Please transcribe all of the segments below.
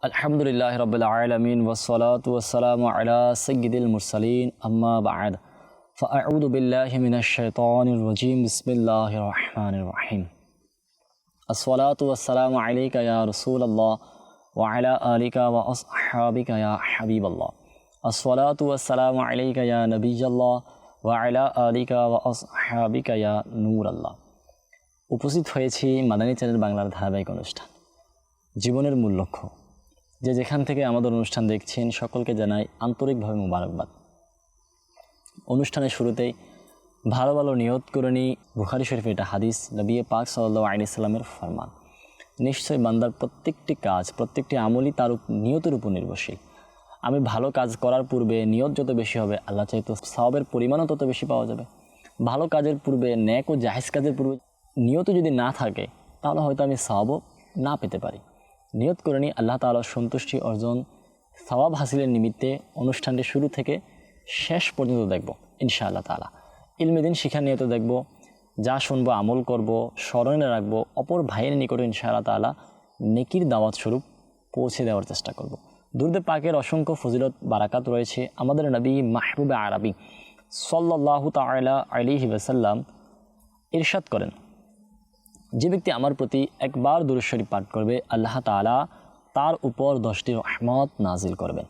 الحمد لله رب العالمين والصلاة والسلام على سيد المرسلين أما بعد فأعوذ بالله من الشيطان الرجيم بسم الله الرحمن الرحيم الصلاة والسلام عليك يا رسول الله وعلى آلك وأصحابك يا حبيب الله الصلاة والسلام عليك يا نبي الله وعلى آلك وأصحابك يا نور الله উপস্থিত হয়েছি মাদানী চ্যানেল বাংলার ধারাবাহিক অনুষ্ঠান জীবনের মূল লক্ষ্য যে যেখান থেকে আমাদের অনুষ্ঠান দেখছেন, সকলকে জানাই আন্তরিকভাবে মোবারকবাদ। অনুষ্ঠানের শুরুতেই ভালো ভালো নিয়ত করে নিই বুখারি শরীফ এটা হাদিস, নবী পাক সাল্লাহ আলি ইসলামের ফরমান। নিশ্চয়ই বান্দার প্রত্যেকটি কাজ, প্রত্যেকটি আমলই তার নিয়তের উপর নির্ভরশীল। আমি ভালো কাজ করার পূর্বে নিয়ত যত বেশি হবে, আল্লাহ চাইতো সবের পরিমাণও তত বেশি পাওয়া যাবে। ভালো কাজের পূর্বে, ন্যাক ও জাহেজ কাজের পূর্বে নিয়ত যদি না থাকে, তাহলে হয়তো আমি সবও না পেতে পারি। নিয়ত করে নিই আল্লাহ তাআলার সন্তুষ্টি অর্জন, সওয়াব হাসিলের নিমিত্তে অনুষ্ঠানটি শুরু থেকে শেষ পর্যন্ত দেখব, ইনশাআল্লাহ তাআলা। ইলমেদিন শিক্ষা নিয়ত দেখব, যা শুনব, আমল করব, স্মরণে রাখব, অপর ভাইয়ের নিকটে ইনশাআল্লাহ তাআলা নেকির দাওয়াত স্বরূপ পৌঁছে দেওয়ার চেষ্টা করব। দুর্দে পাকের অসংখ্য ফজিলত, বারাকাত রয়েছে আমাদের নবী মাহবুবে আরবি সাল্লাল্লাহু তাআলা আলাইহি ওয়াসাল্লাম ইরশাদ করেন। যে ব্যক্তি আমার প্রতি একবার দুরুশ্বরী পাঠ করবে, আল্লাহ তাআলা তার উপর দশটি রহমত নাজিল করবেন।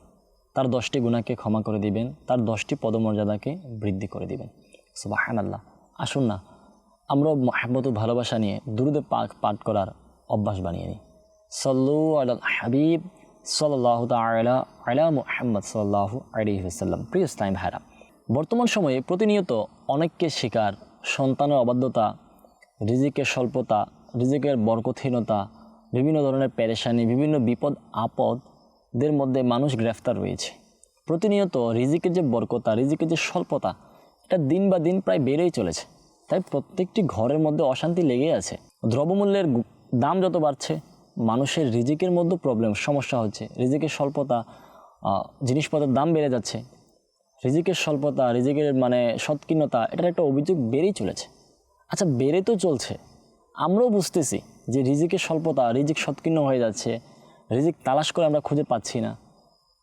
তার দশটি গুণাকে ক্ষমা করে দিবেন, তার দশটি পদমর্যাদাকে বৃদ্ধি করে দিবেন। সুবাহান আল্লাহ আসুন না, আমরা মহাব্বত ও ভালোবাসা নিয়ে দুরুদে পাক পাঠ করার অভ্যাস বানিয়ে নিই। সল্লু আল হাবিব সাল্লাহ তালা আলা মুহাম্মদ সাল্লাহ আলী সাল্লাম প্রিয় ইসলাম ভাইরা বর্তমান সময়ে প্রতিনিয়ত অনেককে শিকার, সন্তানের অবাধ্যতা রিজিকের স্বল্পতা, রিজিকের বরকথহীনতা, বিভিন্ন ধরনের পেরেশানি, বিভিন্ন বিপদ আপদদের মধ্যে মানুষ গ্রেফতার রয়েছে। প্রতিনিয়ত রিজিকের যে বরকতা, রিজিকের যে স্বল্পতা, এটা দিন বা দিন প্রায় বেড়েই চলেছে। তাই প্রত্যেকটি ঘরের মধ্যে অশান্তি লেগে আছে। দ্রব্যমূল্যের দাম যত বাড়ছে, মানুষের রিজিকের মধ্যে প্রবলেম সমস্যা হচ্ছে। রিজিকের স্বল্পতা জিনিসপত্রের দাম বেড়ে যাচ্ছে। রিজিকের স্বল্পতা, রিজিকের মানে সৎকীর্ণতা, এটার একটা অভিযোগ বেড়েই চলেছে। আচ্ছা বেড়ে তো চলছে। আমরাও বুঝতেছি যে রিজিকের স্বল্পতা, রিজিক সৎকীর্ণ হয়ে যাচ্ছে, রিজিক তালাশ করে আমরা খুঁজে পাচ্ছি না।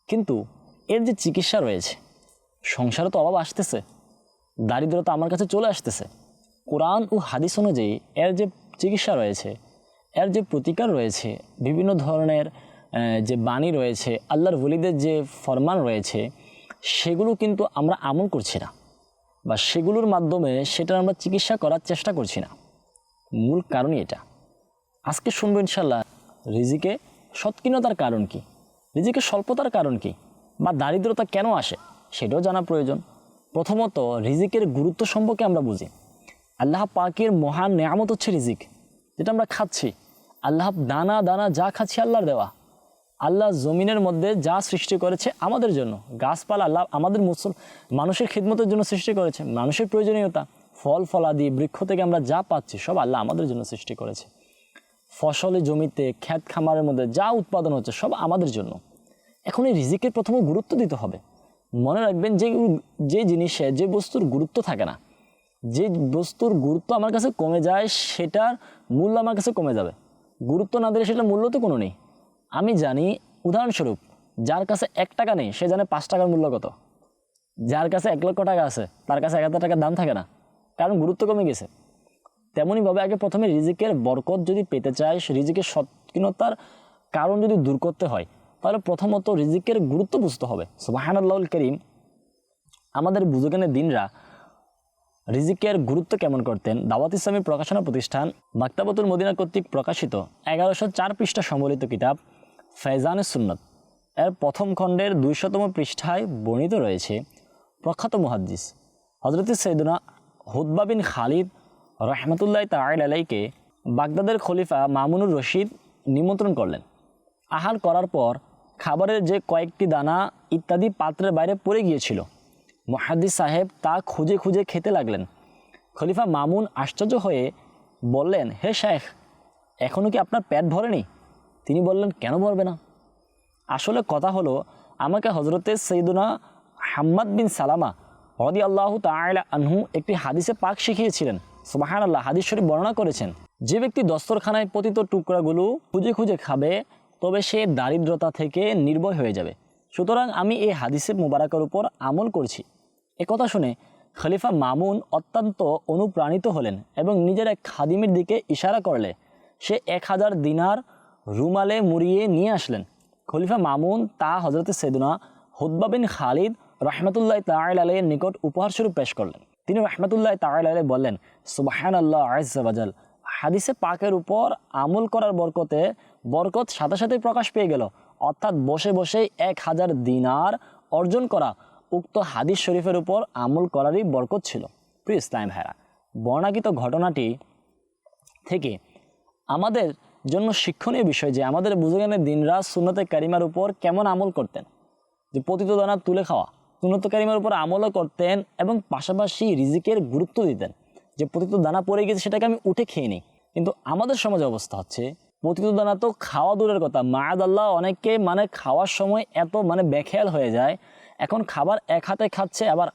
কিন্তু এর যে চিকিৎসা রয়েছে, সংসারে তো অভাব আসতেছে, দারিদ্রতা আমার কাছে চলে আসতেছে। কোরআন ও হাদিস অনুযায়ী এর যে চিকিৎসা রয়েছে, এর যে প্রতিকার রয়েছে, বিভিন্ন ধরনের যে বাণী রয়েছে, আল্লাহর ওলিদের যে ফরমান রয়েছে, সেগুলো কিন্তু আমরা আমল করছি না। বা সেগুলোর মাধ্যমে সেটা আমরা চিকিৎসা করার চেষ্টা করছি না। মূল কারণই এটা। আজকে শুনব ইনশাল্লাহ রিজিকে সৎকীর্ণতার কারণ কি? রিজিকে স্বল্পতার কারণ কি? বা দারিদ্রতা কেন আসে? সেটাও জানা প্রয়োজন। প্রথমত, রিজিকের গুরুত্ব সম্পর্কে আমরা বুঝি। আল্লাহ পাকের মহান নেয়ামত হচ্ছে রিজিক, যেটা আমরা খাচ্ছি। আল্লাহ দানা দানা যা খাচ্ছি আল্লাহর দেওয়া। আল্লাহ জমিনের মধ্যে যা সৃষ্টি করেছে আমাদের জন্য। গাছপালা আল্লাহ আমাদের মুসল মানুষের খিদমতের জন্য সৃষ্টি করেছে। মানুষের প্রয়োজনীয়তা, ফল, ফলাদি, বৃক্ষ থেকে আমরা যা পাচ্ছি, সব আল্লাহ আমাদের জন্য সৃষ্টি করেছে। ফসলে, জমিতে, ক্ষেত খামারের মধ্যে যা উৎপাদন হচ্ছে, সব আমাদের জন্য। এখন এই রিজিকের প্রথমে গুরুত্ব দিতে হবে। মনে রাখবেন যে যে জিনিসে, যে বস্তুর গুরুত্ব থাকে না, যে বস্তুর গুরুত্ব আমার কাছে কমে যায়, সেটার মূল্য আমার কাছে কমে যাবে। গুরুত্ব না দিলে সেটার মূল্য তো কোনো নেই। আমি জানি, উদাহরণস্বরূপ, যার কাছে এক টাকা নেই, সে জানে পাঁচ টাকার মূল্য কত। যার কাছে এক লক্ষ টাকা আছে, তার কাছে এক হাজার টাকার দাম থাকে না, কারণ গুরুত্ব কমে গেছে। তেমনইভাবে আগে প্রথমে রিজিকের বরকত যদি পেতে চায়, সে রিজিকের সৎকীনতার কারণ যদি দূর করতে হয়, তাহলে প্রথমত রিজিকের গুরুত্ব বুঝতে হবে। সুবাহানাল্লাহুল করিম, আমাদের বুজুগানের দিনরা রিজিকের গুরুত্ব কেমন করতেন? দাওয়াত ইসলামী প্রকাশনা প্রতিষ্ঠান, মাক্তাবতুল মদিনা কর্তৃক প্রকাশিত এগারোশো চার পৃষ্ঠা সম্বলিত কিতাব ফৈজান সুন্নত। এর প্রথম খণ্ডের দুইশতম পৃষ্ঠায় বর্ণিত রয়েছে প্রখ্যাত মুহাদ্দিস। হজরত সৈদুনা হুদ্বা বিন খালিদ রহমতুল্লাহ তাইল আলাইকে বাগদাদের খলিফা মামুনুর রশিদ নিমন্ত্রণ করলেন। আহার করার পর খাবারের যে কয়েকটি দানা ইত্যাদি পাত্রের বাইরে পড়ে গিয়েছিল, মহাদ্দিস সাহেব তা খুঁজে খুঁজে খেতে লাগলেন। খলিফা মামুন আশ্চর্য হয়ে বললেন, হে শেখ এখনও কি আপনার পেট ভরেনি? তিনি বললেন, কেন ভরবে না? আসলে কথা হলো, আমাকে হজরতে সৈদুনা হাম্মাদ বিন সালামা হদি আল্লাহ তাআলা আনহু একটি হাদিসে পাক শিখিয়েছিলেন। সুবাহান আল্লাহ হাদিস শরীফ বর্ণনা করেছেন, যে ব্যক্তি দস্তরখানায় পতিত টুকরাগুলো খুঁজে খুঁজে খাবে, তবে সে দারিদ্রতা থেকে নির্ভয় হয়ে যাবে। সুতরাং আমি এই হাদিসে মুবারাকের উপর আমল করছি। কথা শুনে খলিফা মামুন অত্যন্ত অনুপ্রাণিত হলেন এবং নিজের এক খাদিমের দিকে ইশারা করলে, সে এক হাজার দিনার রুমালে মুড়িয়ে নিয়ে আসলেন। খলিফা মামুন তা হজরত সেদুনা হুদ্বা বিন খালিদ রহমতুল্লাহ তাআল আলাইয়ের নিকট উপহারস্বরূপ পেশ করলেন। তিনি রহমতুল্লাহ তাআল আলাই বললেন সুবাহান আল্লাহ আজাল হাদিসে পাকের উপর আমল করার বরকতে বরকত সাথে সাথেই প্রকাশ পেয়ে গেল। অর্থাৎ বসে বসেই এক হাজার দিনার অর্জন করা উক্ত হাদিস শরীফের উপর আমল করারই বরকত ছিল। প্রিয় ইসলাম ভাইরা বর্ণাকিত ঘটনাটি থেকে আমাদের জন্য শিক্ষণীয় বিষয় যে আমাদের বুজুগানের দিনরাত সুন্নতে কারিমার উপর কেমন আমল করতেন? যে পতিত দানা তুলে খাওয়া, সুন্নত কারিমার উপর আমলও করতেন এবং পাশাপাশি রিজিকের গুরুত্ব দিতেন। যে পতিত দানা পড়ে গেছে সেটাকে আমি উঠে খেয়ে নিই। কিন্তু আমাদের সমাজে অবস্থা হচ্ছে, পতিত দানা তো খাওয়া দূরের কথা। মায়াদ আল্লাহ অনেকে মানে খাওয়ার সময় এত মানে বেখেয়াল হয়ে যায়, এখন খাবার এক হাতে খাচ্ছে, আবার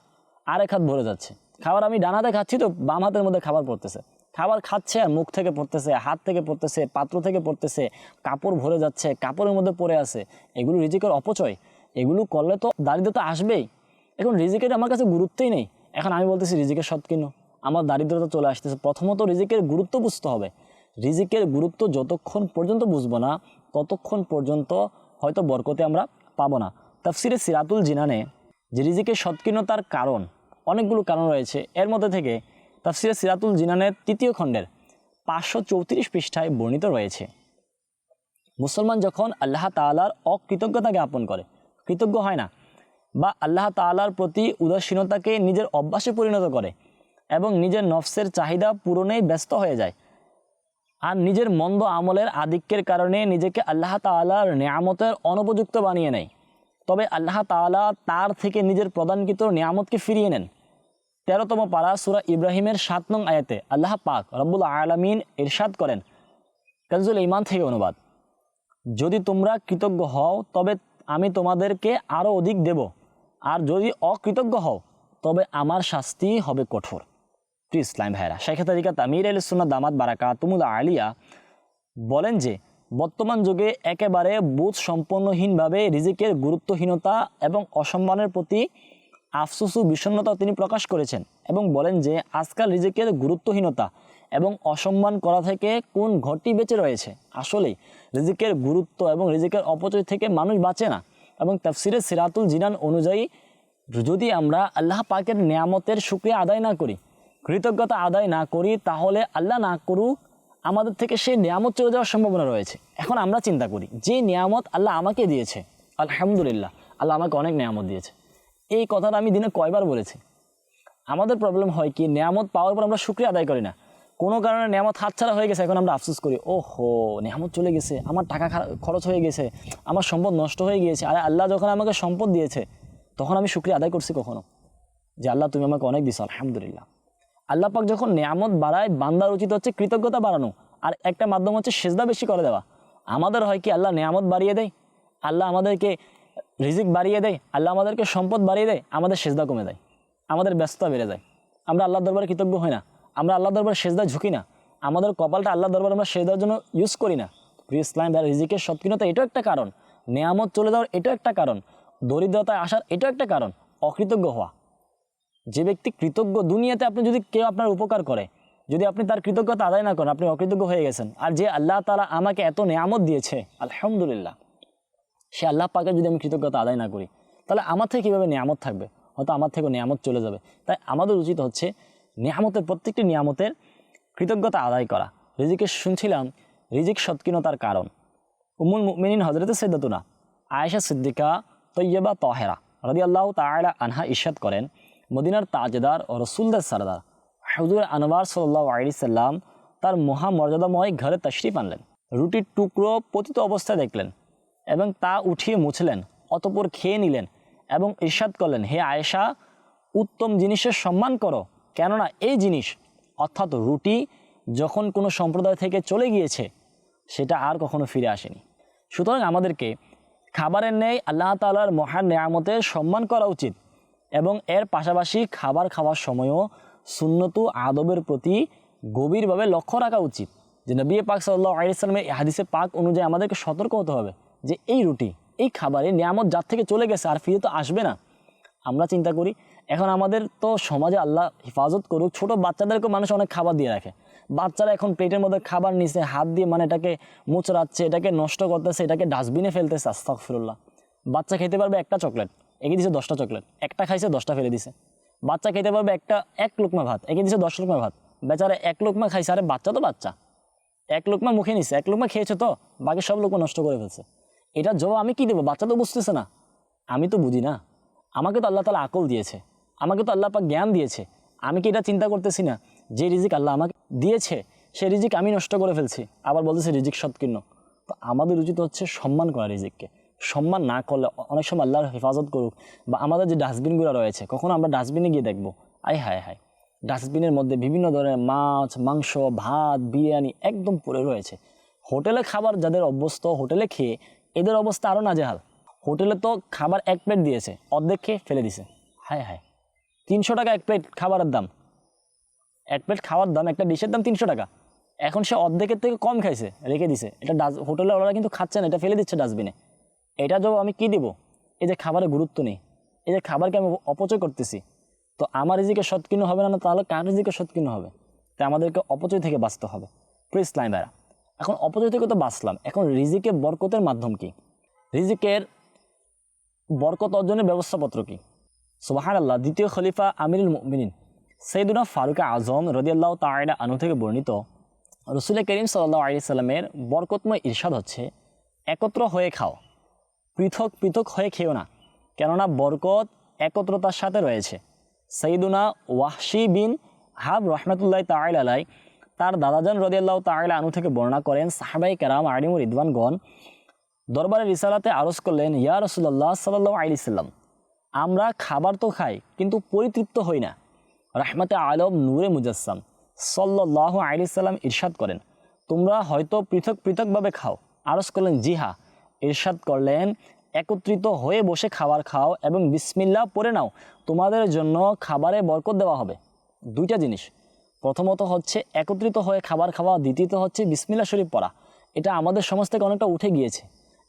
আরেক হাত ভরে যাচ্ছে। খাবার আমি ডান হাতে খাচ্ছি তো বাম হাতের মধ্যে খাবার পড়তেছে। খাবার খাচ্ছে আর মুখ থেকে পড়তেছে, হাত থেকে পড়তেছে, পাত্র থেকে পড়তেছে, কাপড় ভরে যাচ্ছে, কাপড়ের মধ্যে পড়ে আছে। এগুলো রিজিকের অপচয়। এগুলো করলে তো দারিদ্রতা আসবেই। এখন রিজিকের আমার কাছে গুরুত্বই নেই। এখন আমি বলতেছি রিজিকের সৎ কিনো। আমার দারিদ্রতা চলে আসতেছে। প্রথমত রিজিকের গুরুত্ব বুঝতে হবে। রিজিকের গুরুত্ব যতক্ষণ পর্যন্ত বুঝব না, ততক্ষণ পর্যন্ত হয়তো বরকতে আমরা পাবো না। তাফসিরে সিরাতুল জিনানে যে রিজিকের সৎকীর্ণতার কারণ, অনেকগুলো কারণ রয়েছে। এর মধ্যে থেকে তাফসিরে সিরাতুল জিনানের তৃতীয় খণ্ডের পাঁচশো চৌত্রিশ পৃষ্ঠায় বর্ণিত রয়েছে। মুসলমান যখন আল্লাহ তাআলার অকৃতজ্ঞতা জ্ঞাপন করে, কৃতজ্ঞ হয় না বা আল্লাহ তাআলার প্রতি উদাসীনতাকে নিজের অভ্যাসে পরিণত করে এবং নিজের নফসের চাহিদা পূরণেই ব্যস্ত হয়ে যায় আর নিজের মন্দ আমলের আধিক্যের কারণে নিজেকে আল্লাহ তাআলার নিয়ামতের অনুপযুক্ত বানিয়ে নেয়, তবে আল্লাহ তাআলা তার থেকে নিজের প্রদানকৃত নিয়ামতকে ফিরিয়ে নেন। তেরোতম পারা সুরা ইব্রাহিমের সাত নং আয়াতে আল্লাহ পাক রব্বুল আলমিন ইরশাদ করেন কাজুল ইমান থেকে অনুবাদ। যদি তোমরা কৃতজ্ঞ হও, তবে আমি তোমাদেরকে আরও অধিক দেব। আর যদি অকৃতজ্ঞ হও, তবে আমার শাস্তি হবে কঠোর। প্রিয় ইসলাম ভাইরা শেখা তারিকা তামির আল সুন্না দামাত বারাকা তুমুল আলিয়া বলেন যে, বর্তমান যুগে একেবারে বোধ সম্পন্নহীনভাবে রিজিকের গুরুত্বহীনতা এবং অসম্মানের প্রতি আফসোস ও বিষণ্ণতা তিনি প্রকাশ করেছেন এবং বলেন যে আজকাল রিজিকের গুরুত্বহীনতা এবং অসম্মান করা থেকে কোন ঘরটি বেঁচে রয়েছে? আসলেই রিজিকের গুরুত্ব এবং রিজিকের অপচয় থেকে মানুষ বাঁচে না এবং তাফসিরে সিরাতুল জিনান অনুযায়ী যদি আমরা আল্লাহ পাকের নিয়ামতের শুক্রিয়া আদায় না করি, কৃতজ্ঞতা আদায় না করি, তাহলে আল্লাহ না করুক, আমাদের থেকে সেই নিয়ামত চলে যাওয়ার সম্ভাবনা রয়েছে। এখন আমরা চিন্তা করি, যে নিয়ামত আল্লাহ আমাকে দিয়েছে, আলহামদুলিল্লাহ, আল্লাহ আমাকে অনেক নিয়ামত দিয়েছে। এই কথাটা আমি দিনে কয়বার বলেছি। আমাদের প্রবলেম হয় কি, নিয়ামত পাওয়ার পর আমরা শুক্রিয়া আদায় করি না। কোনো কারণে নিয়ামত হাতছাড়া হয়ে গেছে, এখন আমরা আফসোস করি ও হো নিয়ামত চলে গেছে, আমার টাকা খরচ হয়ে গেছে, আমার সম্পদ নষ্ট হয়ে গিয়েছে। আরে আল্লাহ যখন আমাকে সম্পদ দিয়েছে, তখন আমি শুক্রিয়া আদায় করছি কখনো? যে আল্লাহ তুমি আমাকে অনেক দিছো, আলহামদুলিল্লাহ। আল্লাহ পাক যখন নিয়ামত বাড়ায় বান্দার উচিত হচ্ছে কৃতজ্ঞতা বাড়ানো, আর একটা মাধ্যম হচ্ছে সেজদা বেশি করে দেওয়া। আমাদের হয় কি, আল্লাহ নিয়ামত বাড়িয়ে দেয়। আল্লাহ আমাদেরকে রিজিক বাড়িয়ে দেয়, আল্লাহ আমাদেরকে সম্পদ বাড়িয়ে দেয়, আমাদের সেজদা কমে দেয় আমাদের ব্যস্ততা বেড়ে যায়। আমরা আল্লাহ দরবারে কৃতজ্ঞ হই না, আমরা আল্লাহ দরবারে সেজদা ঝুঁকি না, আমাদের কপালটা আল্লাহ দরবার আমরা সেজদার জন্য ইউজ করি না। প্রিয় ইসলাম বা রিজিকের সৎকীনতা এটাও একটা কারণ, নেয়ামত চলে যাওয়ার এটাও একটা কারণ, দরিদ্রতায় আসার এটাও একটা কারণ, অকৃতজ্ঞ হওয়া। যে ব্যক্তি কৃতজ্ঞ দুনিয়াতে আপনি যদি কেউ আপনার উপকার করে, যদি আপনি তার কৃতজ্ঞতা আদায় না করেন, আপনি অকৃতজ্ঞ হয়ে গেছেন। আর যে আল্লাহ তালা আমাকে এত নেয়ামত দিয়েছে, আলহামদুলিল্লাহ। সে আল্লাহ পাকে যদি আমি কৃতজ্ঞতা আদায় না করি, তাহলে আমার থেকে কীভাবে নিয়ামত থাকবে? হয়তো আমার থেকে নিয়ামত চলে যাবে। তাই আমাদের উচিত হচ্ছে নিয়ামতের, প্রত্যেকটি নিয়ামতের কৃতজ্ঞতা আদায় করা। রিজিকে শুনছিলাম, রিজিক সৎকীনতার কারণ। উমুল মুমিনিন হজরতে সৈদাতুনা আয়েশা সিদ্দিকা তৈয়বা তহেরা রদি আল্লাহ তায়লা আনহা ইশাদ করেন, মদিনার তাজেদার ও রসুলদার সারদার। হজুর আনোয়ার সাল্লাহ আলি সাল্লাম তার মহামর্যাদাময় ঘরে তশরিফ আনলেন। রুটির টুকরো পতিত অবস্থায় দেখলেন। এবং তা উঠিয়ে মুছলেন, অতপর খেয়ে নিলেন এবং ইরশাদ করলেন, হে আয়েশা, উত্তম জিনিসের সম্মান করো। কেননা এই জিনিস, অর্থাৎ রুটি, যখন কোনো সম্প্রদায় থেকে চলে গিয়েছে, সেটা আর কখনো ফিরে আসেনি। সুতরাং আমাদেরকে খাবারের নেই আল্লাহ তালার মহান নেয়ামতের সম্মান করা উচিত এবং এর পাশাপাশি খাবার খাওয়ার সময়ও সুন্নতু আদবের প্রতি গভীরভাবে লক্ষ্য রাখা উচিত। যে নবী পাক সাল্লাহ আলিয়াল্লামের হাদিসে পাক অনুযায়ী আমাদেরকে সতর্ক হতে হবে। যে এই রুটি, এই খাবারে নিয়ামত যার থেকে চলে গেছে আর ফিরে তো আসবে না। আমরা চিন্তা করি, এখন আমাদের তো সমাজে আল্লাহ হেফাজত করুক, ছোট বাচ্চাদেরকেও মানুষ অনেক খাবার দিয়ে রাখে। বাচ্চারা এখন প্লেটের মধ্যে খাবার নিছে, হাত দিয়ে মানে এটাকে মুচড়াচ্ছে, এটাকে নষ্ট করতেছে, এটাকে ডাস্টবিনে ফেলতেছে, আস্তাগফিরুল্লাহ। বাচ্চা খেতে পারবে একটা চকলেট একে দিছে দশটা চকলেট, একটা খাইছে দশটা ফেলে দিছে। বাচ্চা খেতে পারবে একটা, এক লোকমা ভাত একে দিছে দশ লোকমা ভাত। বেচারা এক লোকমা খাইছে, আরে বাচ্চা তো বাচ্চা। এক লোকমা মুখে নিছে, এক লোকমা খেয়েছে তো, বাকি সব লোকমা নষ্ট করে ফেলছে। এটা জবাব আমি কি দেবো? বাচ্চা তো বুঝতেছে না। আমি তো বুঝি না। আমাকে তো আল্লাহ তালা আকল দিয়েছে। আমাকে তো আল্লাহ পাক জ্ঞান দিয়েছে। আমি কি এটা চিন্তা করতেছি না? যে রিজিক আল্লাহ আমাকে দিয়েছে সেই রিজিক আমি নষ্ট করে ফেলছি। আবার বলতেছে রিজিক সৎকীর্ণ। তো আমাদের উচিত হচ্ছে সম্মান করা রিজিককে। সম্মান না করলে অনেক সময় আল্লাহর হেফাজত করুক বা আমাদের যে ডাস্টবিনগুলো রয়েছে, কখনো আমরা ডাস্টবিনে গিয়ে দেখব? আয় হায় হায়। ডাস্টবিনের মধ্যে বিভিন্ন ধরনের মাছ, মাংস, ভাত, বিরিয়ানি একদম পড়ে রয়েছে। হোটেলে খাবার যাদের অভ্যস্ত, হোটেলে খেয়ে এদের অবস্থা আরও নাজেহাল। হোটেলে তো খাবার এক প্লেট দিয়েছে, অর্ধেক খেয়ে ফেলে দিছে। হায় হায়। তিনশো টাকা এক প্লেট খাবারের দাম। এক প্লেট খাওয়ার দাম, একটা ডিশের দাম তিনশো টাকা। এখন সে অর্ধেকের থেকে কম খাইছে, রেখে দিছে। এটা ডাস হোটেলে ওরা কিন্তু খাচ্ছে না, এটা ফেলে দিচ্ছে ডাস্টবিনে। এটা জবাব আমি কি দিব? এই যে খাবারের গুরুত্ব নেই। এই যে খাবারকে আমি অপচয় করতেছি। তো আমার রিজিকে সৎকীর্ণ হবে না তাহলে কার রিজিকে সৎকীর্ণ হবে? তাই আমাদেরকে অপচয় থেকে বাঁচতে হবে। প্লিজ ইসলাম ভাইরা এখন অপচয় থেকে তো বাঁচলাম। এখন রিজিকে বরকতের মাধ্যম কি? রিজিকের বরকত অর্জনের ব্যবস্থাপত্র কি? সুবাহান আল্লাহ দ্বিতীয় খলিফা আমিরুল মুমিনিন সৈদুনা ফারুক আজম রদিয়াল্লাহ তায়লা আনু থেকে বর্ণিত, রসুল করিম সাল্লাহ আলি সাল্লামের বরকতময় ইরশাদ হচ্ছে, একত্র হয়ে খাও, পৃথক পৃথক হয়ে খেও না, কেননা বরকত একত্রতার সাথে রয়েছে। সৈদুনা ওয়াহশি বিন হাব রহমতুল্লাহ তাইল আলাই তার দাদাজান রদিয়াল্লাহ তাইলা আনু থেকে বর্ণনা করেন সাহাবাই কারাম আলিমুর ইদওয়ানগণ দরবারে রিসালাতে আরজ করলেন, ইয়া রসুল্লাহ সাল্লাহ আলি সাল্লাম, আমরা খাবার তো খাই, কিন্তু পরিতৃপ্ত হই না। রাহমাতে আলম নূরে মুজাসসাম সল্লাহ আলি সাল্লাম ইরশাদ করেন, তোমরা হয়তো পৃথক পৃথকভাবে খাও। আরজ করলেন, জিহা। ইরশাদ করলেন, একত্রিত হয়ে বসে খাবার খাও এবং বিসমিল্লা পরে নাও, তোমাদের জন্য খাবারে বরকত দেওয়া হবে। দুইটা জিনিস। প্রথমত হচ্ছে একত্রিত হয়ে খাবার খাওয়া, দ্বিতীয়ত হচ্ছে বিসমিল্লা শরীফ পড়া। এটা আমাদের সমাজ থেকে অনেকটা উঠে গিয়েছে।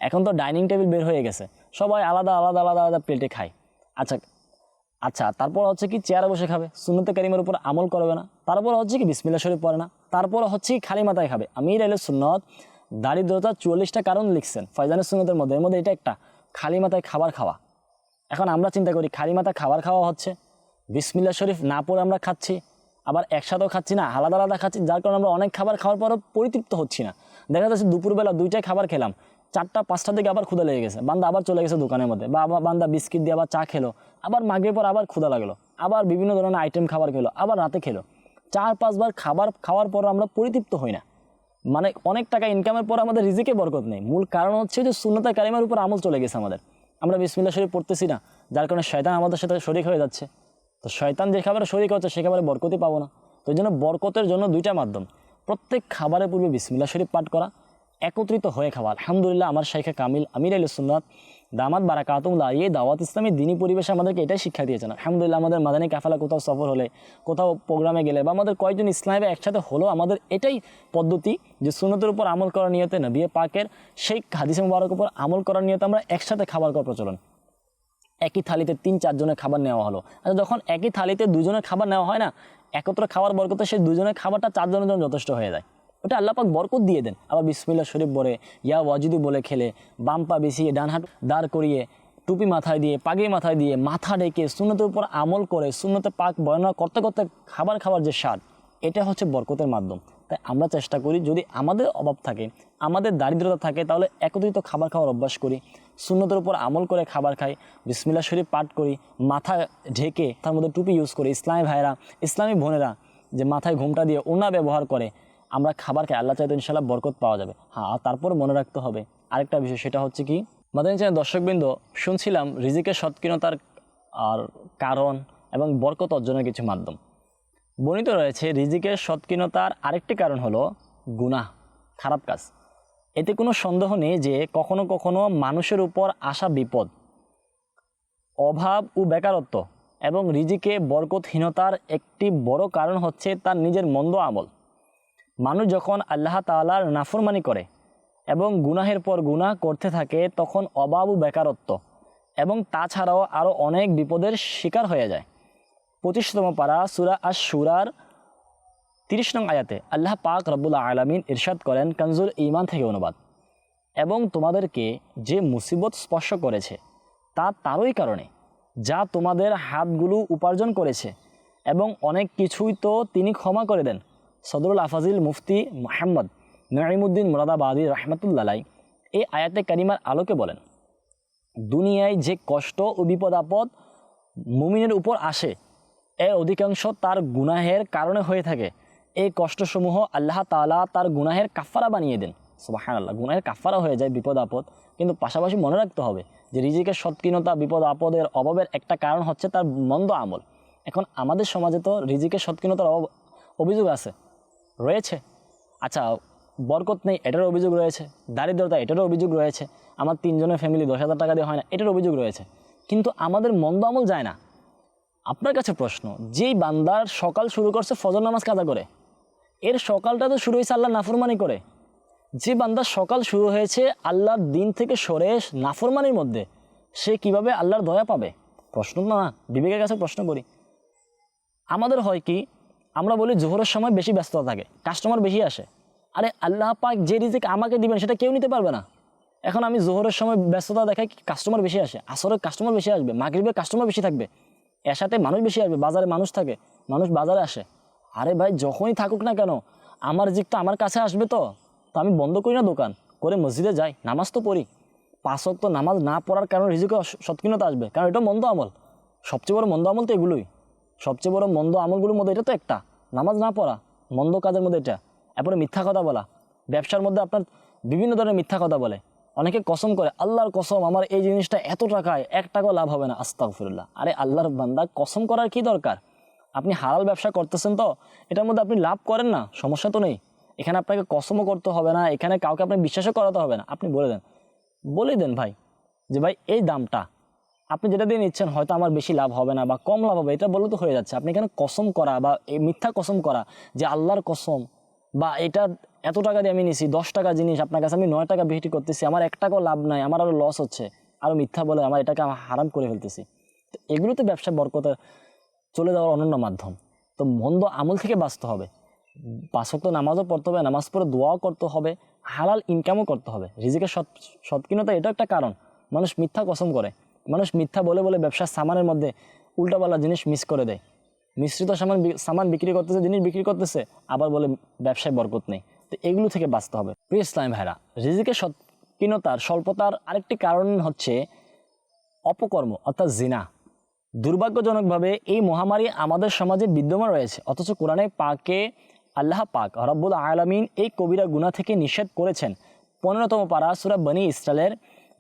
এখন তো ডাইনিং টেবিল বের হয়ে গেছে। সবাই আলাদা আলাদা আলাদা আলাদা প্লেটে খায়। আচ্ছা আচ্ছা তারপর হচ্ছে কি চেয়ারে বসে খাবে। সুন্নতে কারিমের উপর আমল করবে না। তারপর হচ্ছে কি বিসমিল্লা শরীফ পড়ে না। তারপর হচ্ছে কি খালি মাথায় খাবে। আমির আল সুন্নত দারিদ্রতা চুয়াল্লিশটা কারণ লিখছেন ফয়জানের সুন্নতের মধ্যে। এর মধ্যে এটা একটা, খালি মাথায় খাবার খাওয়া। এখন আমরা চিন্তা করি, খালি মাথায় খাবার খাওয়া হচ্ছে। বিসমিল্লা শরীফ না পড়ে আমরা খাচ্ছি। আবার একসাথেও খাচ্ছি না, আলাদা আলাদা খাচ্ছি, যার কারণে আমরা অনেক খাবার খাওয়ার পরও পরিতৃপ্ত হচ্ছি না। দেখা যাচ্ছে দুপুরবেলা দুইটাই খাবার খেলাম, চারটা, পাঁচটা থেকে আবার ক্ষুদা লেগে গেছে। বান্দা আবার চলে গেছে দোকানের মধ্যে, বা আবার বান্দা বিস্কিট দিয়ে আবার চা খেলো, আবার মাগের পর আবার ক্ষুদা লাগল, আবার বিভিন্ন ধরনের আইটেম খাবার খেলো, আবার রাতে খেলো। চার, পাঁচবার খাবার খাওয়ার পর আমরা পরিতৃপ্ত হই না। মানে অনেক টাকা ইনকামের পর আমাদের রিজিকে বরকত নেই। মূল কারণ হচ্ছে যে শূন্যতা কারিমার উপর আমল চলে গেছে আমাদের। আমরা বিসমিল্লা শরীফ পড়তেছি না, যার কারণে শয়তান আমাদের সাথে শরিক হয়ে যাচ্ছে। তো শয়তান যে খাবারে শরিক হচ্ছে, সে খাবারে বরকতই পাবো না। তো জন্য বরকতের জন্য দুইটা মাধ্যম। প্রত্যেক খাবারের পূর্বে বিসমিল্লা শরীফ পাঠ করা, একত্রিত হয়ে খাওয়া। আলহামদুলিল্লাহ, আমার শাইখা কামিল, আমির আলী সুন্নাত, দামাত বারাকাতুল্লাহ এই দাওয়াত ইসলামী দিনী পরিবেশে আমাদেরকে এটাই শিক্ষা দিয়েছেন। আলহামদুলিল্লাহ, আমাদের মাদানী কাফালা কোথাও সফর হলে, কোথাও প্রোগ্রামে গেলে বা আমাদের কয়েকজন ইসলামে একসাথে হলো আমাদের এটাই পদ্ধতি যে সুন্নতের উপর আমল করার নিয়তে নবী পাকের সেই হাদিসে মুবারক উপর আমল করার নিয়তে আমরা একসাথে খাবার করার প্রচলন। একই থালিতে তিন চারজনের খাবার নেওয়া হলো। আচ্ছা যখন একই থালিতে দুজনের খাবার নেওয়া হয় না, একত্র খাবার বরকতে সেই দুজনের খাবারটা চারজনের জন্য যথেষ্ট হয়ে যায়। ওটা আল্লাহ পাক বরকত দিয়ে দেন। আবার বিসমিল্লা শরীফ বলে, ইয়া ওয়াজিদু বলে খেলে, বাম পা বেশিয়ে ডান দাঁড় করিয়ে, টুপি মাথায় দিয়ে, পাগড়ি মাথায় দিয়ে, মাথা ডেকে শূন্যতের উপর আমল করে শূন্যতে পাক বর্ণনা করতে করতে খাবার খাবার যে স্বাদ, এটা হচ্ছে বরকতের মাধ্যম। তাই আমরা চেষ্টা করি, যদি আমাদের অভাব থাকে, আমাদের দারিদ্রতা থাকে, তাহলে একত্রিত খাবার খাওয়ার অভ্যাস করি। শূন্যতের উপর আমল করে খাবার খাই বিসমিল্লা শরীফ পাঠ করি, মাথা ঢেকে তার মধ্যে টুপি ইউজ করি। ইসলামী ভাইরা ইসলামী বোনেরা যে মাথায় ঘুমটা দিয়ে ওনা ব্যবহার করে, আমরা খাবার খাই, আল্লাহ চাইতে ইনশাল্লাহ বরকত পাওয়া যাবে। হ্যাঁ আর তারপর মনে রাখতে হবে, আরেকটা বিষয়, সেটা হচ্ছে কি, মাদানী চ্যানেল দর্শকবৃন্দ, শুনছিলাম রিজিকের সৎকীর্ণতার, আর কারণ এবং বরকত অর্জনের কিছু মাধ্যম। বর্ণিত রয়েছে, রিজিকের সৎকীর্ণতার আরেকটি কারণ হলো গুনাহ, খারাপ কাজ। এতে কোনো সন্দেহ নেই যে কখনো কখনো মানুষের উপর আসা বিপদ, অভাব ও বেকারত্ব এবং রিজিকে বরকতহীনতার একটি বড় কারণ হচ্ছে তার নিজের মন্দ আমল। মানুষ যখন আল্লাহ তাআলার নাফরমানি করে এবং গুনাহের পর গুনাহ করতে থাকে, তখন অভাব ও বেকারত্ব এবং তাছাড়াও আরও অনেক বিপদের শিকার হয়ে যায়। পঁচিশতম পারা সুরা আর সুরার তিরিশ নং আয়াতে আল্লাহ পাক রব্বুল আলমিন ইরশাদ করেন কনজুল ইমান থেকে অনুবাদ। এবং তোমাদেরকে যে মুসিবত স্পর্শ করেছে, তা তারই কারণে, যা তোমাদের হাতগুলো উপার্জন করেছে, এবং অনেক কিছুই তো তিনি ক্ষমা করে দেন। সদরুল আফাজিল মুফতি মোহাম্মদ নঈমুদ্দিন মুরাদাবাদী রহমতুল্লাহ এই আয়াতে কারিমার আলোকে বলেন, দুনিয়ায় যে কষ্ট ও বিপদ আপদ মুমিনের উপর আসে এর অধিকাংশ তার গুনাহের কারণে হয়ে থাকে। এই কষ্টসমূহ আল্লাহ তাআলা তার গুনাহের কাফারা বানিয়ে দেন। সুবাহান আল্লাহ গুনাহের কাফারা হয়ে যায় বিপদ আপদ কিন্তু পাশাপাশি মনে রাখতে হবে যে রিজিকের সৎকীনতা বিপদ আপদের অভাবের একটা কারণ হচ্ছে তার মন্দ আমল। এখন আমাদের সমাজে তো রিজিকের সৎকীনতার অভাব অভিযোগ আছে, রয়েছে। আচ্ছা বরকত নেই এটার অভিযোগ রয়েছে। দারিদ্রতা, এটারও অভিযোগ রয়েছে। আমার তিনজনের ফ্যামিলি দশ হাজার টাকা দিয়ে হয় না এটার অভিযোগ রয়েছে। কিন্তু আমাদের মন্দ আমল যায় না। আপনার কাছে প্রশ্ন, যেই বান্দার সকাল শুরু করছে ফজর নামাজ কাজা করে এর সকালটা তো শুরু হয়েছে আল্লাহ নাফরমানি করে। যে বান্দার সকাল শুরু হয়েছে আল্লাহর দিন থেকে সরে নাফরমানির মধ্যে, সে কীভাবে আল্লাহর দয়া পাবে? প্রশ্ন না, বিবেকের কাছে প্রশ্ন করি। আমাদের হয় কি, আমরা বলি জোহরের সময় বেশি ব্যস্ততা থাকে কাস্টমার বেশি আসে। আরে আল্লাহ পাক যে রিজিক আমাকে দিবেন, সেটা কেউ নিতে পারবে না। এখন আমি জোহরের সময় ব্যস্ততা দেখাই কাস্টমার বেশি আসে, আসরের কাস্টমার বেশি আসবে, মাগরিবের কাস্টমার বেশি থাকবে এর সাথে মানুষ বেশি আসবে, বাজারে মানুষ থাকে, মানুষ বাজারে আসে। আরে ভাই, যখনই থাকুক না কেন, আমার রিজিক তো আমার কাছে আসবে তো। তো আমি বন্ধ করি না দোকান, করে মসজিদে যাই, নামাজ তো পড়ি। পাঁচক তো নামাজ না পড়ার কারণে রিজিকে সৎকিনতা আসবে, কারণ এটা মন্দ আমল। সবচেয়ে বড় মন্দ আমল তো এগুলোই। সবচেয়ে বড় মন্দ আমলগুলোর মধ্যে এটা তো একটা, নামাজ না পড়া, মন্দ কাজের মধ্যে এটা। এরপরে মিথ্যা কথা বলা। ব্যবসার মধ্যে আপনার বিভিন্ন ধরনের মিথ্যা কথা বলে। অনেকে কসম করে, আল্লাহর কসম, আমার এই জিনিসটা এত টাকায় এক টাকাও লাভ হবে না। আস্তাগফিরুল্লাহ। আরে আল্লাহর বান্দা কসম করার কি দরকার? আপনি হালাল ব্যবসা করতেছেন তো, এটার মধ্যে আপনি লাভ করেন না, সমস্যা তো নেই। এখানে আপনাকে কসমও করতে হবে না, এখানে কাউকে আপনি বিশ্বাসও করাতে হবে না। আপনি বলে দেন। বলে দেন ভাই, যে ভাই, এই দামটা, আপনি যেটা দিয়ে নিচ্ছেন হয়তো আমার বেশি লাভ হবে না বা কম লাভ হবে, এটা বলে তো হয়ে যাচ্ছে। আপনি এখানে কসম করা বা এই মিথ্যা কসম করা, যে আল্লাহর কসম, বা এটা এত টাকা দিয়ে আমি নিছি, দশ টাকা জিনিস, আপনার কাছে আমি নয় টাকা বিক্রি করতেছি, আমার এক টাকাও লাভ নাই, আমার আরও লস হচ্ছে আরও মিথ্যা বলে, আমার এটাকে আমার হারাম করে ফেলতেছি। তো এগুলো তো ব্যবসা বরকতের চলে যাওয়ার অনন্য মাধ্যম। তো মন্দ আমল থেকে বাঁচতে হবে। পাঁচক তো নামাজও পড়তে হবে, নামাজ পড়ে দোয়াও করতে হবে, হালাল ইনকামও করতে হবে। রিজিকের সৎ সৎকিনতা এটা একটা কারণ। মানুষ মিথ্যা কসম করে। মানুষ মিথ্যা বলে বলে ব্যবসার সামানের মধ্যে উল্টাপাল্লা জিনিস মিস করে দেয়। মিশ্রিত সামান সামান বিক্রি করতেছে, জিনিস বিক্রি করতেছে, আবার বলে ব্যবসায় বরকত নেই। তো এগুলো থেকে বাঁচতে হবে। প্রিয় ইসলাম ভাইরা, রিজিকের সৎকিনতার স্বল্পতার আরেকটি কারণ হচ্ছে অপকর্ম, অর্থাৎ জিনা। দুর্ভাগ্যজনকভাবে এই মহামারী আমাদের সমাজে বিদ্যমান রয়েছে। অথচ কোরআনে পাকে আল্লাহ পাক, রব্বুল আলমিন এই কবিরা গুণা থেকে নিষেধ করেছেন। পনেরোতম পারা সুরা বনি ইসরায়েলের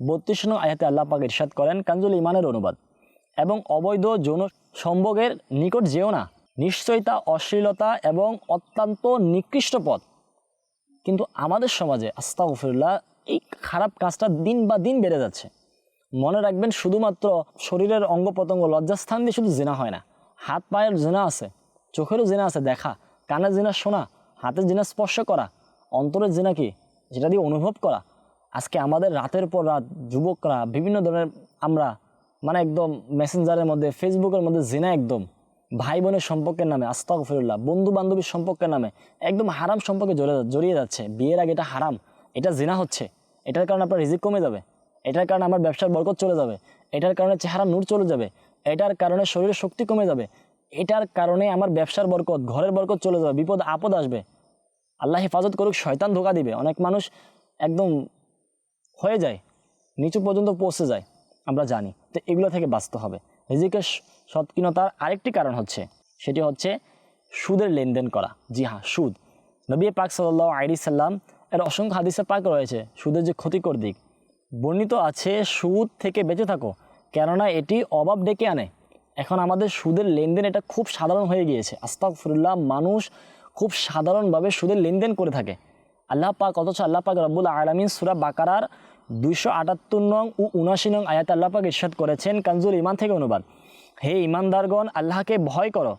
বত্রিশ নং আয়াতে আল্লাহ পাক ইরশাদ করেন কাঞ্জুল ইমানের অনুবাদ। এবং অবৈধ যৌন সম্ভোগের নিকট যেও না। নিশ্চয়ই তা অশ্লীলতা এবং অত্যন্ত নিকৃষ্ট পথ। কিন্তু আমাদের সমাজে, আস্তাগফিরুল্লাহ, এই খারাপ কাজটা দিন বা দিন বেড়ে যাচ্ছে। মনে রাখবেন, শুধুমাত্র শরীরের অঙ্গ প্রত্যঙ্গ, লজ্জাস্থান দিয়ে শুধু জেনা হয় না। হাত পায়ের জেনা আছে, চোখেরও জেনা আছে, দেখা। কানের জেনা শোনা হাতের জেনা স্পর্শ করা। অন্তরের জেনা কি? যেটা দিয়ে অনুভব করা। আজকে আমাদের রাতের পর রাত, যুবকরা, বিভিন্ন ধরনের আমরা মানে একদম মেসেঞ্জারের মধ্যে, ফেসবুকের মধ্যে জেনা একদম। ভাই বোনের সম্পর্কের নামে আস্তাক ফিরুল্লাহ বন্ধু বান্ধবীর সম্পর্কের নামে, একদম হারাম সম্পর্কে জড়িয়ে জড়িয়ে যাচ্ছে। বিয়ের আগে এটা হারাম, এটা জেনা হচ্ছে। এটার কারণে আপনার রিজিক কমে যাবে। এটার কারণে আমার ব্যবসার বরকত চলে যাবে, এটার কারণে চেহারা নূর চলে যাবে, এটার কারণে শরীরের শক্তি কমে যাবে, এটার কারণে আমার ব্যবসার বরকত, ঘরের বরকত চলে যাবে, বিপদ, আপদ আসবে। আল্লাহ হেফাজত করুক, শয়তান ধোকা দিবে, অনেক মানুষ একদম হয়ে যায়, নিচু পর্যন্ত পৌঁছে যায়, আমরা জানি। তো এগুলো থেকে বাঁচতে হবে। রিজিকের সৎকীনতার আরেকটি কারণ হচ্ছে, সেটি হচ্ছে সুদের লেনদেন করা। জি হ্যাঁ সুদ। নবী পাক সাল্লাহ আইরি সাল্লাম এর অসংখ্য হাদিসে পাক রয়েছে, সুদের যে ক্ষতিকর দিক বর্ণিত আছে, সুদ থেকে বেঁচে থাকো, কেননা এটি অভাব ডেকে আনে। এখন আমাদের সুদের লেনদেন এটা খুব সাধারণ হয়ে গিয়েছে। আস্তাগফিরুল্লাহ, মানুষ খুব সাধারণভাবে সুদের লেনদেন করে থাকে। আল্লাহ পাক, অথচ আল্লাহ পাক রব্বুল আলমিন সুরা বাকারার দুইশো আটাত্তর নং ও উনাশি নং আয়াত আল্লাহ পাক ইরশাদ করেছেন, কানজুল ইমান থেকে অনুবাদ। হে ইমানদারগণ আল্লাহকে ভয় করো।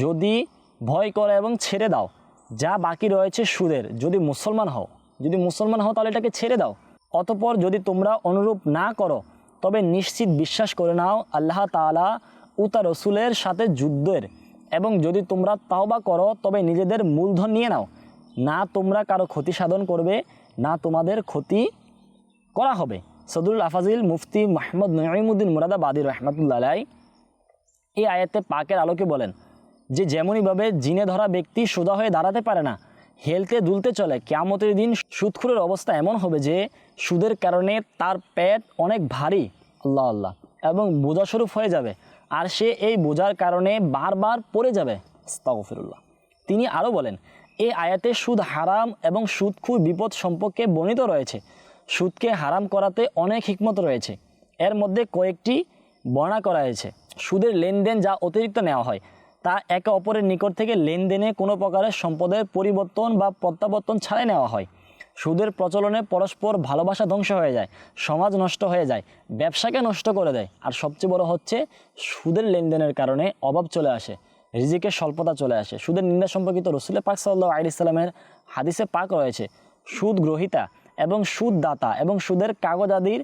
যদি ভয় করো এবং ছেড়ে দাও, যা বাকি রয়েছে সুদের, যদি মুসলমান হও, যদি মুসলমান হও তাহলে এটাকে ছেড়ে দাও। অতপর যদি তোমরা অনুরূপ না করো, তবে নিশ্চিত বিশ্বাস করে নাও, আল্লাহ তাআলা ও তার রসুলের সাথে যুদ্ধের। এবং যদি তোমরা তাওবা করো, তবে নিজেদের মূলধন নিয়ে নাও। না তোমরা কারও ক্ষতি সাধন করবে, না তোমাদের ক্ষতি করা হবে। সদরুল আফাজিল মুফতি মাহমুদ নঈমুদ্দিন মুরাদাবাদী রহমতুল্লাহ আলাই এই আয়াতে পাকের আলোকে বলেন, যে যেমনইভাবে জিনে ধরা ব্যক্তি সোজা হয়ে দাঁড়াতে পারে না হেলতে দুলতে চলে, কেয়ামতের দিন সুদখুরের অবস্থা এমন হবে যে সুদের কারণে তার পেট অনেক ভারী। আল্লাহ আল্লাহ। এবং বোঝাস্বরূপ হয়ে যাবে। আর সে এই বোঝার কারণে বারবার পড়ে যাবে। আস্তাগফিরুল্লাহ। তিনি আরও বলেন এই আয়াতে সুদ হারাম এবং সুদখুর বিপদ সম্পর্কে বর্ণিত রয়েছে। সুদকে হারাম করাতে অনেক হিকমত রয়েছে। এর মধ্যে কয়েকটি বর্ণনা করা হয়েছে। সুদের লেনদেন যা অতিরিক্ত নেওয়া হয়। তা একে অপরের নিকট থেকে লেনদেনে কোনো প্রকারের সম্পদের পরিবর্তন বা প্রত্যাবর্তন ছাড়াই নেওয়া হয়। সুদের প্রচলনে পরস্পর ভালোবাসা ধ্বংস হয়ে যায়, সমাজ নষ্ট হয়ে যায়, ব্যবসাকে নষ্ট করে দেয়, আর সবচেয়ে বড় হচ্ছে সুদের লেনদেনের কারণে অভাব চলে আসে, রিজিকের স্বল্পতা চলে আসে। সুদের নিন্দা সম্পর্কিত রসুলের পাক সাল্লাহ আলি হাদিসে পাক রয়েছে, সুদ গ্রহিতা এবং সুদদাতা এবং সুদের কাগজাদির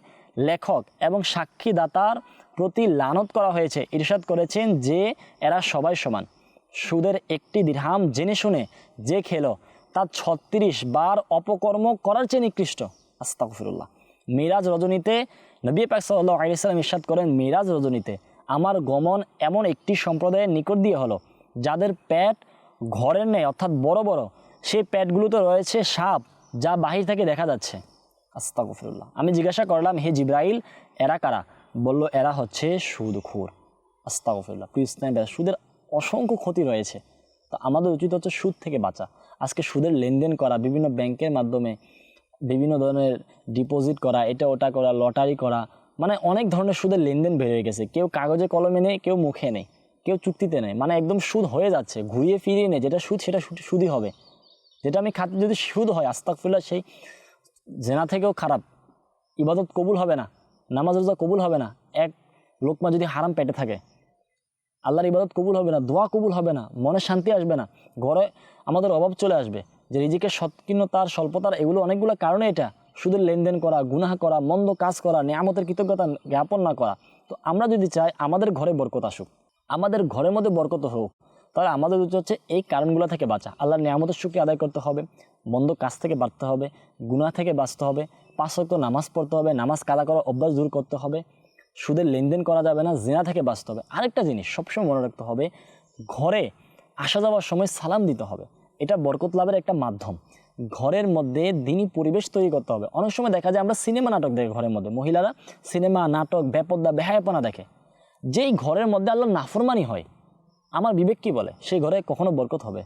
লেখক এবং সাক্ষী দাতার প্রতি লানত করা হয়েছে, ইরশাদ করেছেন যে এরা সবাই সমান। সুদের একটি দিরহাম জেনে শুনে যে খেলো, তার ছত্রিশ বার অপকর্ম করার চেয়ে নিকৃষ্ট। আস্তাগফিরুল্লাহ। মিরাজ রজনীতে নবী পাক সাল্লাহ আলিয়াল্লাম ইরশাদ করেন, মিরাজ রজনীতে, আমার গমন এমন একটি সম্প্রদায়ের নিকট দিয়ে হলো, যাদের প্যাট ঘরের নেই, অর্থাৎ বড় বড়। সেই প্যাটগুলোতে রয়েছে সাপ, যা বাহির থেকে দেখা যাচ্ছে। আস্তাগফিরুল্লাহ। আমি জিজ্ঞাসা করলাম, হে জিব্রাইল, এরা কারা? বলল এরা হচ্ছে সুদখোর। আস্তাগফিরুল্লাহ প্রিয় ইসলাম ভাই, সুদের অসংখ্য ক্ষতি রয়েছে। তো আমাদের উচিত হচ্ছে সুদ থেকে বাঁচা। আজকে সুদের লেনদেন করা বিভিন্ন ব্যাংকের মাধ্যমে বিভিন্ন ধরনের ডিপোজিট করা এটা ওটা করা লটারি করা মানে অনেক ধরনের সুদের লেনদেন বেড়ে গেছে। কেউ কাগজে কলমে নেই কেউ মুখে নেই কেউ চুক্তিতে নেই। মানে একদম সুদ হয়ে যাচ্ছে ঘুরিয়ে ফিরিয়ে নেই যেটা সুদ সেটা সুদ- সুদই হবে। যেটা আমি খাতে যদি সুদ হয় আস্তাকফিল্লা সেই জেনা থেকেও খারাপ। ইবাদত কবুল হবে না। নামাজ রোজা কবুল হবে না। এক লোকমা যদি হারাম পেটে থাকে, আল্লাহর ইবাদত কবুল হবে না, দোয়া কবুল হবে না, মনে শান্তি আসবে না, ঘরে আমাদের অভাব চলে আসবে, যে রিজিকের সৎকীর্ণতার, স্বল্পতার, এগুলো অনেকগুলো কারণে এটা সুদের লেনদেন করা, গুনাহ করা, মন্দ কাজ করা, নিয়ামতের কৃতজ্ঞতা জ্ঞাপন না করা। তো আমরা যদি চাই আমাদের ঘরে বরকত আসুক, আমাদের ঘরের মধ্যে বরকত হোক তাহলে আমাদের উচিত হচ্ছে এই কারণগুলো থেকে বাঁচা। আল্লাহর নিয়ামতের সুখী আদায় করতে হবে, মন্দ কাজ থেকে বাঁচতে হবে, গুনাহ থেকে বাঁচতে হবে, পাঁচ ওয়াক্ত নামাজ পড়তে হবে, নামাজ কাদা করার অভ্যাস দূর করতে হবে, সুদের লেনদেন করা যাবে না, জেনা থেকে বাঁচতে হবে। আরেকটা জিনিস সবসময় মনে রাখতে হবে, ঘরে আসা যাওয়ার সময় সালাম দিতে হবে। এটা বরকত লাভের একটা মাধ্যম। ঘরের মধ্যে দিনই পরিবেশ তৈরি করতে হবে। অনেক সময় দেখা যায় আমরা সিনেমা নাটক দেখি ঘরের মধ্যে। মহিলারা সিনেমা, নাটক বেপদ্দা বেহায়াপনা দেখে। যেই ঘরের মধ্যে আল্লাহ নাফরমানি হয় আমার বিবেক কি বলে? সেই ঘরে কখনো বরকত হবে।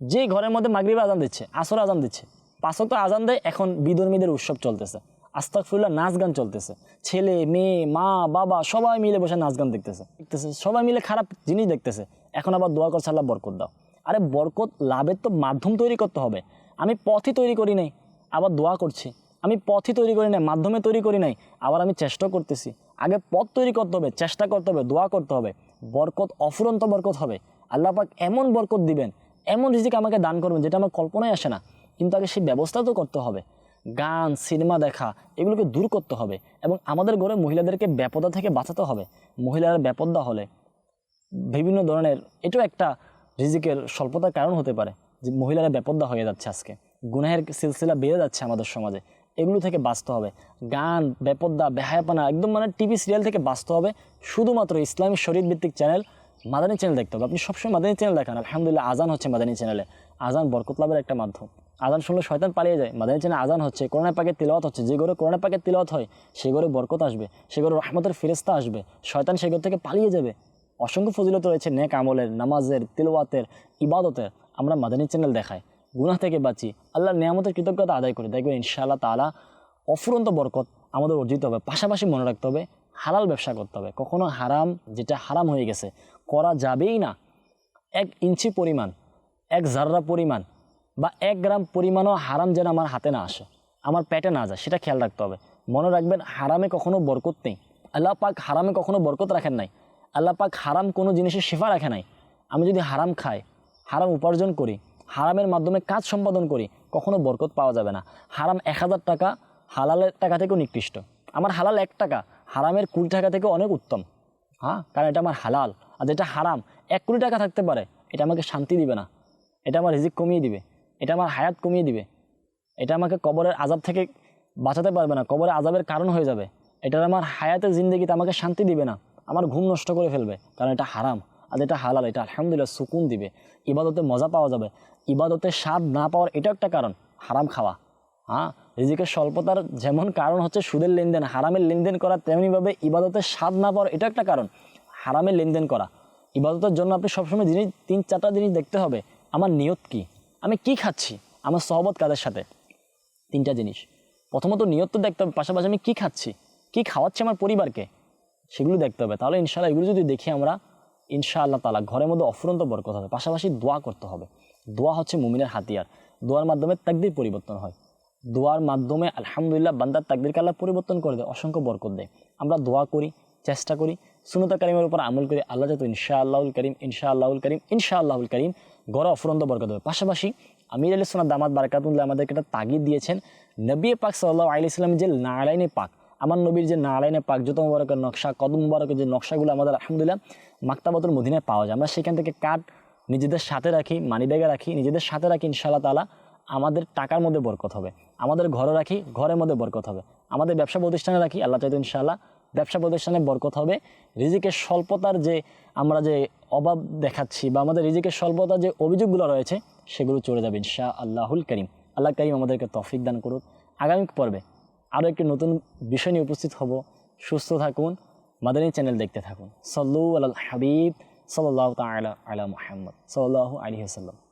যে ঘরের মধ্যে মাগরিবে আজান দিচ্ছে আসর আজান দিচ্ছে পাঁচক আজান দেয়, এখন বিধর্মীদের উৎসব চলতেছে। আস্তাকফুল্লাহ নাচ গান চলতেছে। ছেলে, মেয়ে, মা, বাবা, সবাই মিলে বসে নাচ গান দেখতেছে। দেখতেছে, সবাই মিলে খারাপ জিনিস দেখতেছে। এখন আবার দোয়া করছে আল্লাহ বরকত দাও। আরে বরকত লাভের তো মাধ্যম তৈরি করতে হবে। আমি পথই তৈরি করি নাই, আবার দোয়া করছি। আমি পথই তৈরি করি নাই, মাধ্যমে তৈরি করি নাই, আবার আমি চেষ্টা করতেছি। আগে পথ তৈরি করতে হবে, চেষ্টা করতে হবে, দোয়া করতে হবে। বরকত, অফুরন্ত বরকত হবে। আল্লাহ পাক এমন বরকত দিবেন, এমন রিজিক আমাকে দান করবেন যেটা আমার কল্পনায় আসে না। কিন্তু আগে সেই ব্যবস্থা তো করতে হবে। গান, সিনেমা দেখা, এগুলোকে দূর করতে হবে এবং আমাদের ঘরে মহিলাদেরকে ব্যাপদা থেকে বাঁচাতে হবে। মহিলারা ব্যাপদা হলে বিভিন্ন ধরনের, এটাও একটা রিজিকের স্বল্পতার কারণ হতে পারে যে মহিলারা বেপদ্দা হয়ে যাচ্ছে আজকে। গুনাহের সিলসিলা বেড়ে যাচ্ছে আমাদের সমাজে। এগুলো থেকে বাঁচতে হবে। গান বেপদ্দা বেহায়াপানা একদম মানে টিভি সিরিয়াল থেকে বাঁচতে হবে। শুধুমাত্র ইসলামী শরীর ভিত্তিক চ্যানেল মাদানী চ্যানেল দেখতে হবে। আপনি সবসময় মাদানী চ্যানেল দেখান। আলহামদুলিল্লাহ, আজান হচ্ছে মাদানী চ্যানেলে আজান বরকত লাভের একটা মাধ্যম। আজান শুনলে শয়তান পালিয়ে যায়। মাদানী চ্যানেল আজান হচ্ছে করোনা পাকে তিলওয়াত হচ্ছে। যে ঘরে করোনা পাকে তিলওয়াত হয়, সে ঘরে বরকত আসবে। সে ঘরে রহমতের ফেরেস্তা আসবে। শয়তান সে ঘর থেকে পালিয়ে যাবে। অসংখ্য ফজিলত রয়েছে নেক আমলের, নামাজের, তিলওয়াতের, ইবাদতের। আমরা মাদানী চ্যানেল দেখাই। গুনাহ থেকে বাঁচি। আল্লাহর নিয়ামতের কৃতজ্ঞতা আদায় করি। দেখবেন ইনশাআল্লাহ তাআলা অফুরন্ত বরকত আমাদের অর্জিত হবে। পাশাপাশি মনে রাখতে হবে, হালাল ব্যবসা করতে হবে। কখনো হারাম, যেটা হারাম হয়ে গেছে, করা যাবেই না। এক ইঞ্চি পরিমাণ, এক জাররা পরিমাণ বা এক গ্রাম পরিমাণও হারাম যেন আমার হাতে না আসে, আমার পেটে না যায়, সেটা খেয়াল রাখতে হবে। মনে রাখবেন, হারামে কখনো বরকত নেই। আল্লাহ পাক হারামে কখনো বরকত রাখেন নাই। আল্লাহ পাক হারাম কোনো জিনিসের শিফা রাখে নাই। আমি যদি হারাম খাই, হারাম উপার্জন করি হারামের মাধ্যমে কাজ সম্পাদন করি, কখনো বরকত পাওয়া যাবে না। হারাম এক হাজার টাকা, হালালের টাকা থেকেও নিকৃষ্ট। আমার হালাল এক টাকা, হারামের কুড়ি টাকা থেকে অনেক উত্তম। হ্যাঁ? কারণ এটা আমার হালাল। আর যেটা হারাম, এক কোটি টাকা থাকতে পারে। এটা আমাকে শান্তি দিবে না। এটা আমার রিজিক কমিয়ে দিবে। এটা আমার হায়াত কমিয়ে দিবে। এটা আমাকে কবরের আজাব থেকে বাঁচাতে পারবে না। কবরের আজাবের কারণ হয়ে যাবে। এটা আমার হায়াতের জিন্দগিতে আমাকে শান্তি দিবে না। আমার ঘুম নষ্ট করে ফেলবে। কারণ এটা হারাম। আর এটা হালাল, এটা আলহামদুলিল্লাহ সুকুন দিবে। ইবাদতে মজা পাওয়া যাবে। ইবাদতে স্বাদ না পাওয়ার এটা একটা কারণ, হারাম খাওয়া। হ্যাঁ রিজিকের স্বল্পতার যেমন কারণ হচ্ছে সুদের লেনদেন, হারামের লেনদেন করা, তেমনিভাবে ইবাদতের স্বাদ না পাওয়ার এটা একটা কারণ, হারামের লেনদেন করা। ইবাদতের জন্য আপনি সবসময় জিনিস, তিন চারটা জিনিস দেখতে হবে, আমার নিয়ত কি? আমি কি খাচ্ছি? আমার সহবত কাদের সাথে? তিনটা জিনিস। প্রথমত নিয়ত তো দেখতে হবে, পাশাপাশি আমি কী খাচ্ছি? কী খাওয়াচ্ছি আমার পরিবারকে? সেগুলো দেখতে হবে। তাহলে ইনশাআল্লাহ এগুলো যদি দেখি আমরা ইনশাআল্লাহ তালা ঘরের মধ্যে অফুরন্ত বরকত হবে। পাশাপাশি দোয়া করতে হবে। দোয়া হচ্ছে মুমিনের হাতিয়ার। দোয়ার মাধ্যমে তাকদির পরিবর্তন হয়। দোয়ার মাধ্যমে আলহামদুলিল্লাহ বান্দার তাকদিরকে আল্লাহ পরিবর্তন করে দেয়, অসংখ্য বরকত দেয়। আমরা দোয়া করি, চেষ্টা করি সুনতা করিমের উপর আমল করি, আল্লাহ যাতে ইনশা আল্লাহুল করিম ইনশা আল্লাহুল করিম ইনশা আল্লাহুল করিম গড়ে অফুরন্ত বরকত হবে পাশাপাশি আমির আলী সোনার দামাত বারকাতুল্লাহ আমাদেরকে একটা তাগিদ দিয়েছেন। নবী পাক সাল্লাহ আলি ইসলাম যে নারায়ণে পাক আমার নবীর যে নারায়ণে পাক মুবারকের নকশা, কদম মুবারকের যে নকশাগুলো আমাদের, আলহামদুলিল্লাহ, মাক্তাবাতুল মদিনায় পাওয়া যায়। আমরা সেখান থেকে কাঠ নিজেদের সাথে রাখি মানি ব্যাগে রাখি, নিজেদের সাথে রাখি, ইনশাআল্লাহ তালা আমাদের টাকার মধ্যে বরকত হবে। আমাদের ঘরে রাখি, ঘরের মধ্যে বরকত হবে। আমাদের ব্যবসা প্রতিষ্ঠানে রাখি, আল্লাহ চাইতো ইনশাআল্লাহ, ব্যবসা প্রতিষ্ঠানে বরকত হবে। রিজিকের স্বল্পতার যে আমরা যে অভাব দেখাচ্ছি বা আমাদের রিজিকের স্বল্পতার যে অভিযোগগুলো রয়েছে, সেগুলো চলে যাবে ইনশা আল্লাহুল করিম। আল্লাহ করিম আমাদেরকে তফিক দান করুক। আগামী পর্বে আরও একটি নতুন বিষয় নিয়ে উপস্থিত হব। সুস্থ থাকুন, মাদানী চ্যানেল দেখতে থাকুন। সল্লু আল হাবিব সাল্লাহ তালা আলা মোহাম্মদ সাল্লাহ আলী হাসাল্লাম